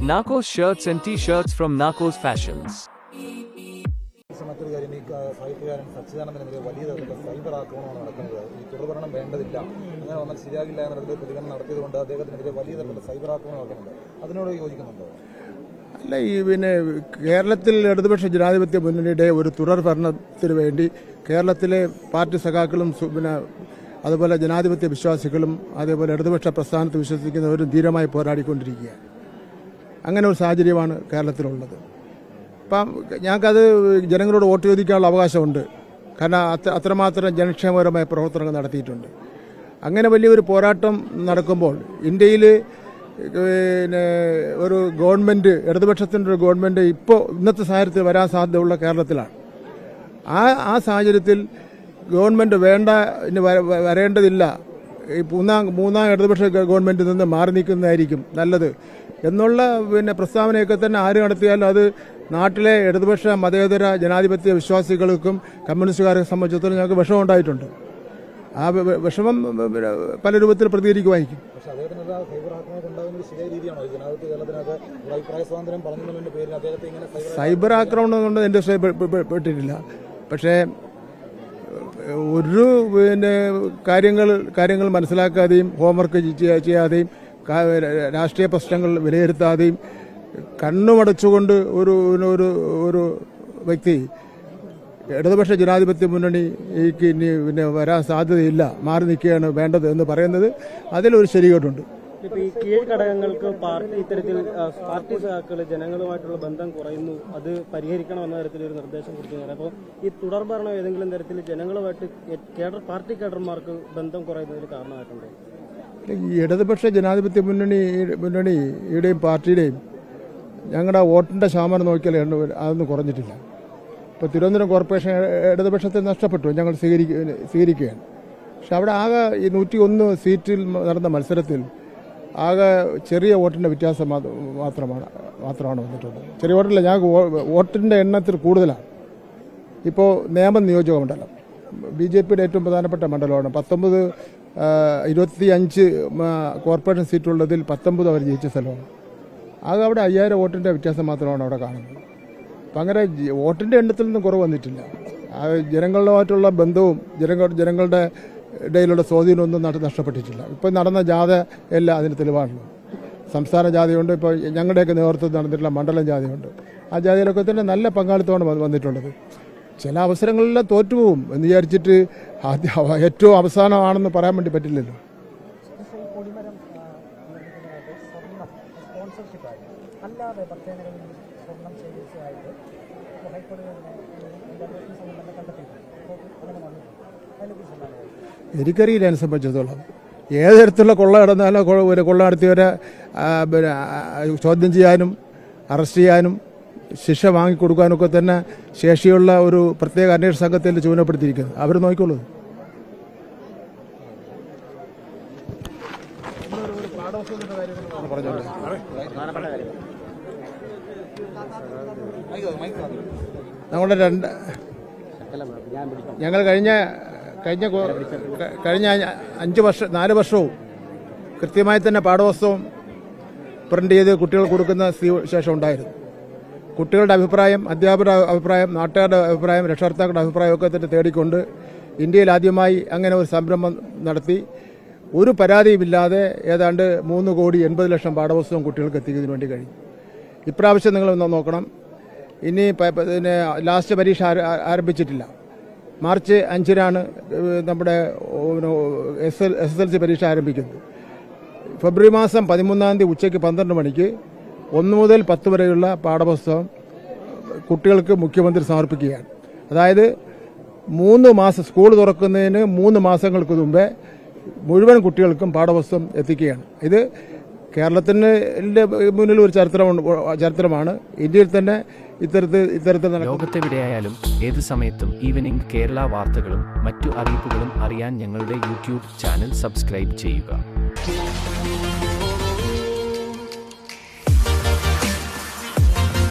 Narcos shirts and t-shirts from Narcos Fashions. മറ്റൊരു കാര്യം ഈ വലിയ തരത്തിലുള്ള സൈബർ ആക്രമണമാണ് നടക്കുന്നത്. ഈ തുടർഭരണം വേണ്ടതില്ല. അങ്ങനെ വന്നാൽ ശരിയാകില്ല എന്ന തരത്തിൽ പ്രതികരണം നടത്തിയതുകൊണ്ട് അദ്ദേഹത്തിനെതിരെ വലിയ തരത്തിലുള്ള സൈബർ ആക്രമണം നടക്കുന്നുണ്ട് അതിനോട് യോജിക്കുന്നുണ്ടോ? അല്ല ഈ പിന്നെ കേരളത്തിൽ ഇടതുപക്ഷ ജനാധിപത്യ മുന്നണിയുടെ ഒരു തുടർ ഭരണത്തിന് വേണ്ടി കേരളത്തിലെ പാർട്ടി സഖാക്കളും പിന്നെ അതുപോലെ ജനാധിപത്യ വിശ്വാസികളും അതേപോലെ ഇടതുപക്ഷ പ്രസ്ഥാനത്ത് വിശ്വസിക്കുന്നവരും ധീരമായി പോരാടിക്കൊണ്ടിരിക്കുകയാണ്. അങ്ങനെ ഒരു സാഹചര്യമാണ് കേരളത്തിലുള്ളത്. അപ്പം ഞങ്ങൾക്കത് ജനങ്ങളോട് വോട്ട് ചോദിക്കാനുള്ള അവകാശമുണ്ട്. കാരണം അത്ര അത്രമാത്രം ജനക്ഷേമപരമായ പ്രവർത്തനങ്ങൾ നടത്തിയിട്ടുണ്ട്. അങ്ങനെ വലിയൊരു പോരാട്ടം നടക്കുമ്പോൾ ഇന്ത്യയിൽ പിന്നെ ഒരു ഗവൺമെന്റ് ഇടതുപക്ഷത്തിന്റെ ഒരു ഗവൺമെന്റ് ഇപ്പോൾ ഇന്നത്തെ സാഹചര്യത്തിൽ വരാൻ സാധ്യതയുള്ള കേരളത്തിലാണ്. ആ ആ സാഹചര്യത്തിൽ ഗവൺമെന്റ് വേണ്ട ഇനി വരേണ്ടതില്ല. മൂന്നാം മൂന്നാം ഇടതുപക്ഷ ഗവൺമെന്റിൽ നിന്ന് മാറി നിൽക്കുന്നതായിരിക്കും നല്ലത്. എന്നുള്ള പിന്നെ പ്രസ്താവനയൊക്കെ തന്നെ ആര് നടത്തിയാലും അത് നാട്ടിലെ ഇടതുപക്ഷ മതേതര ജനാധിപത്യ വിശ്വാസികൾക്കും കമ്മ്യൂണിസ്റ്റുകാരെ സംബന്ധിച്ചിടത്തോളം ഞങ്ങൾക്ക് വിഷമം ഉണ്ടായിട്ടുണ്ട്. ആ വിഷമം പല രൂപത്തിൽ പ്രതികരിക്കുമായിരിക്കും. സൈബർ ആക്രമണം കൊണ്ട് എന്റെ പെട്ടിട്ടില്ല. പക്ഷേ ഒരു പിന്നെ കാര്യങ്ങൾ കാര്യങ്ങൾ മനസ്സിലാക്കാതെയും ഹോംവർക്ക് ചെയ്യ- ചെയ്യാതെയും രാഷ്ട്രീയ പ്രശ്നങ്ങൾ വിലയിരുത്താതെയും കണ്ണുമടച്ചുകൊണ്ട് ഒരു ഒരു ഒരു വ്യക്തി ഇടതുപക്ഷ ജനാധിപത്യ മുന്നണിക്ക് ഇനി പിന്നെ വരാൻ സാധ്യതയില്ല മാറി നിൽക്കുകയാണ് വേണ്ടത് എന്ന് പറയുന്നത് അതിലൊരു ശരികേട്ടുണ്ട്. ഈ കീഴ്ഘടകങ്ങൾക്ക് പാർട്ടി ഇത്തരത്തിൽ പാർട്ടി സഹാക്കൾ ജനങ്ങളുമായിട്ടുള്ള ബന്ധം കുറയുന്നു അത് പരിഹരിക്കണം എന്ന തരത്തിൽ ഒരു നിർദ്ദേശം കൊടുക്കുന്നത് അപ്പോൾ ഈ തുടർഭരണം ഏതെങ്കിലും തരത്തിൽ ജനങ്ങളുമായിട്ട് കേഡർ പാർട്ടി കേഡർമാർക്ക് ബന്ധം കുറയുന്നതിന് കാരണമായിട്ടുണ്ടോ? ഇടതുപക്ഷ ജനാധിപത്യ മുന്നണി മുന്നണിയുടെയും പാർട്ടിയുടെയും ഞങ്ങളുടെ വോട്ടിന്റെ ശതമാനം നോക്കിയാൽ അതൊന്നും കുറഞ്ഞിട്ടില്ല. ഇപ്പോൾ തിരുവനന്തപുരം കോർപ്പറേഷൻ ഇടതുപക്ഷത്തെ നഷ്ടപ്പെട്ടു. ഞങ്ങൾ സ്വീകരിക്കുക സ്വീകരിക്കുകയാണ്. പക്ഷെ അവിടെ ആകെ ഈ നൂറ്റി ഒന്ന് സീറ്റിൽ നടന്ന മത്സരത്തിൽ ആകെ ചെറിയ വോട്ടിന്റെ വ്യത്യാസം മാത്രമാണ് മാത്രമാണ് വന്നിട്ടുള്ളത്. ചെറിയ വോട്ടില്ല ഞങ്ങൾക്ക് വോട്ടിന്റെ എണ്ണത്തിൽ കൂടുതലാണ്. ഇപ്പോൾ നേമം നിയോജക മണ്ഡലം ബി ജെ പിയുടെ ഏറ്റവും പ്രധാനപ്പെട്ട മണ്ഡലമാണ്. പത്തൊമ്പത് ഇരുപത്തി അഞ്ച് കോർപ്പറേഷൻ സീറ്റുള്ളതിൽ പത്തൊമ്പത് അവർ ജയിച്ച സ്ഥലമാണ്. ആകെ അവിടെ അയ്യായിരം വോട്ടിന്റെ വ്യത്യാസം മാത്രമാണ് അവിടെ കാണുന്നത്. അപ്പം അങ്ങനെ വോട്ടിന്റെ എണ്ണത്തിൽ നിന്നും കുറവ് വന്നിട്ടില്ല. ജനങ്ങളുമായിട്ടുള്ള ബന്ധവും ജനങ്ങൾ ജനങ്ങളുടെ ഇടയിലുള്ള സ്വാധീനമൊന്നും നട- നഷ്ടപ്പെട്ടിട്ടില്ല. ഇപ്പം നടന്ന ജാഥ എല്ലാം അതിന് തെളിവാണല്ലോ. സംസ്ഥാന ജാഥയുണ്ട് ഇപ്പോൾ ഞങ്ങളുടെയൊക്കെ നേതൃത്വത്തിൽ നടന്നിട്ടുള്ള മണ്ഡലം ജാഥയുണ്ട്. ആ ജാഥയിലൊക്കെ തന്നെ നല്ല പങ്കാളിത്തമാണ് വന്നിട്ടുള്ളത്. ചില അവസരങ്ങളിലെല്ലാം തോറ്റുപോകും എന്ന് വിചാരിച്ചിട്ട് ഏറ്റവും അവസാനമാണെന്ന് പറയാൻ വേണ്ടി പറ്റില്ലല്ലോ? എനിക്കറിയില്ല എന്നെ സംബന്ധിച്ചിടത്തോളം ഏത് തരത്തിലുള്ള കൊള്ള നടന്നാലും കൊള്ള നടത്തിയവരെ ചോദ്യം ചെയ്യാനും അറസ്റ്റ് ചെയ്യാനും ശിക്ഷ വാങ്ങിക്കൊടുക്കാനൊക്കെ തന്നെ ശേഷിയുള്ള ഒരു പ്രത്യേക അന്വേഷണ സംഘത്തിൽ ചുമതലപ്പെടുത്തിയിരിക്കുന്നത്? അവർ നോക്കിക്കോളൂ. നമ്മുടെ രണ്ട് ഞങ്ങൾ കഴിഞ്ഞ കഴിഞ്ഞ കഴിഞ്ഞ അഞ്ച് അഞ്ച് വർഷം നാല് വർഷവും കൃത്യമായി തന്നെ പാഠപുസ്തകം പ്രിന്റ് ചെയ്ത് കുട്ടികൾ കൊടുക്കുന്ന സ്ഥിതി ശേഷം ഉണ്ടായിരുന്നു. കുട്ടികളുടെ അഭിപ്രായം അധ്യാപകരുടെ അഭിപ്രായം നാട്ടുകാരുടെ അഭിപ്രായം രക്ഷകർത്താക്കളുടെ അഭിപ്രായം ഒക്കെ തന്നെ തേടിക്കൊണ്ട് ഇന്ത്യയിൽ ആദ്യമായി അങ്ങനെ ഒരു സംരംഭം നടത്തി. ഒരു പരാതിയുമില്ലാതെ ഏതാണ്ട് മൂന്ന് കോടി എൺപത് ലക്ഷം പാഠപുസ്തകം കുട്ടികൾക്ക് എത്തിക്കുന്നതിന് വേണ്ടി കഴിഞ്ഞു. ഇപ്രാവശ്യം നിങ്ങൾ ഒന്ന് നോക്കണം. ഇനി പിന്നെ ലാസ്റ്റ് പരീക്ഷ ആരംഭിച്ചിട്ടില്ല. മാർച്ച് അഞ്ചിനാണ് നമ്മുടെ എസ് എസ് എൽ സി പരീക്ഷ ആരംഭിക്കുന്നത്. ഫെബ്രുവരി മാസം പതിമൂന്നാം തീയതി ഉച്ചയ്ക്ക് പന്ത്രണ്ട് മണിക്ക് ഒന്ന് മുതൽ പത്ത് വരെയുള്ള പാഠപുസ്തകം കുട്ടികൾക്ക് മുഖ്യമന്ത്രി സമർപ്പിക്കുകയാണ്. അതായത് മൂന്ന് മാസം സ്കൂൾ തുറക്കുന്നതിന് മൂന്ന് മാസങ്ങൾക്ക് മുമ്പേ മുഴുവൻ കുട്ടികൾക്കും പാഠപുസ്തകം എത്തിക്കുകയാണ്. ഇത് കേരളത്തിന് മുന്നിൽ ഒരു ചരിത്രമുണ്ട് ചരിത്രമാണ്. ഇന്ത്യയിൽ തന്നെ ഇത്തരത്തിൽ ഇത്തരത്തിൽ ലോകത്തെവിടെയായാലും ഏത് സമയത്തും ഈവനിംഗ് കേരള വാർത്തകളും മറ്റു അറിയിപ്പുകളും അറിയാൻ ഞങ്ങളുടെ യൂട്യൂബ് ചാനൽ സബ്സ്ക്രൈബ് ചെയ്യുക.